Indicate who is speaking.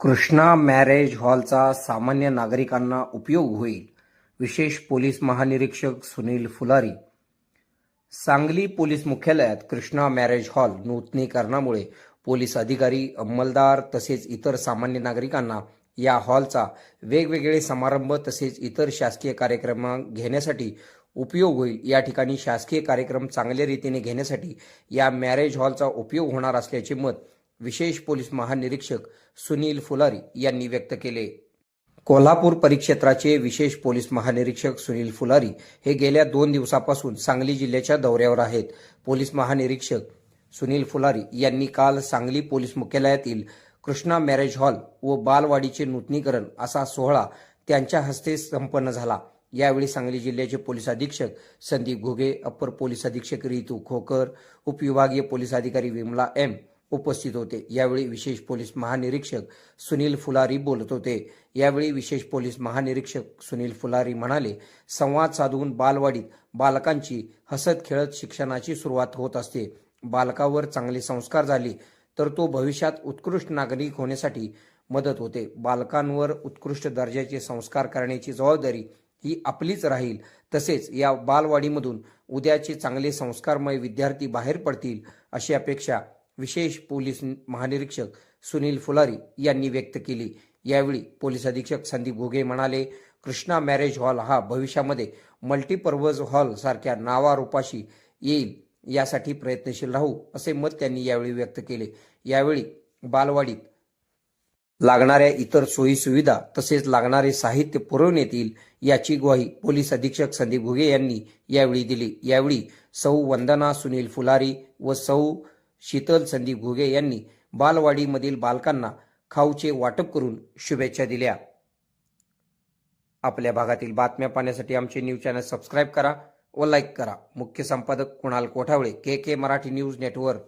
Speaker 1: Krishna marriage हॉलचा सामान्य नागरिकांना उपयोग होईल विशेष पोलीस महानिरीक्षक सुनील फुलारी. सांगली पोलीस मुख्यालयात कृष्णा मॅरेज हॉल नूतनीकरणामुळे पोलीस अधिकारी अंमलदार तसेच इतर सामान्य नागरिकांना या हॉलचा वेगवेगळे समारंभ तसेच इतर शासकीय कार्यक्रम घेण्यासाठी उपयोग होईल. या ठिकाणी शासकीय कार्यक्रम चांगल्या रीतीने घेण्यासाठी या मॅरेज हॉलचा उपयोग होणार असल्याचे मत विशेष पोलीस महानिरीक्षक सुनील फुलारी यांनी व्यक्त केले. कोल्हापूर परिक्षेत्राचे विशेष पोलीस महानिरीक्षक सुनील फुलारी हे गेल्या दोन दिवसापासून सांगली जिल्ह्याच्या दौऱ्यावर आहेत. पोलीस महानिरीक्षक सुनील फुलारी यांनी काल सांगली पोलीस मुख्यालयातील कृष्णा मॅरेज हॉल व बालवाडीचे नूतनीकरण असा सोहळा त्यांच्या हस्ते संपन्न झाला. यावेळी सांगली जिल्ह्याचे पोलीस अधीक्षक संदीप घुगे अप्पर पोलीस अधीक्षक रितू खोकर उपविभागीय पोलीस अधिकारी विमला एम उपस्थित होते. यावेळी विशेष पोलीस महानिरीक्षक सुनील फुलारी बोलत होते. यावेळी विशेष पोलीस महानिरीक्षक सुनील फुलारी म्हणाले संवाद साधून बालवाडीत बालकांची हसत खेळत शिक्षणाची सुरुवात होत असते. बालकावर चांगले संस्कार झाले तर तो भविष्यात उत्कृष्ट नागरिक होण्यासाठी मदत होते. बालकांवर उत्कृष्ट दर्जाचे संस्कार करण्याची जबाबदारी ही आपलीच राहील. तसेच या बालवाडीमधून उद्याचे चांगले संस्कारमय विद्यार्थी बाहेर पडतील अशी अपेक्षा विशेष पोलीस महानिरीक्षक सुनील फुलारी यांनी व्यक्त केली. यावेळी पोलीस अधीक्षक संदीप घुगे म्हणाले कृष्णा मॅरेज हॉल हा भविष्यामध्ये मल्टीपर्पज हॉल सारख्या नावारूपाशी येईल यासाठी प्रयत्नशील राहू असे मत त्यांनी यावेळी व्यक्त केले. यावेळी बालवाडीत लागणाऱ्या इतर सोयी सुविधा तसेच लागणारे साहित्य पुरवण्यात येईल याची ग्वाही पोलीस अधीक्षक संदीप घुगे यांनी यावेळी दिली. यावेळी सौ वंदना सुनील फुलारी व सौ शीतल संदीप घुगे यांनी बालवाडीमधील बालकांना खाऊचे वाटप करून शुभेच्छा दिल्या. आपल्या भागातील बातम्या पाहण्यासाठी आमचे न्यूज चॅनल सबस्क्राईब करा व लाईक करा. मुख्य संपादक Kunal Kothawale K K Marathi news network.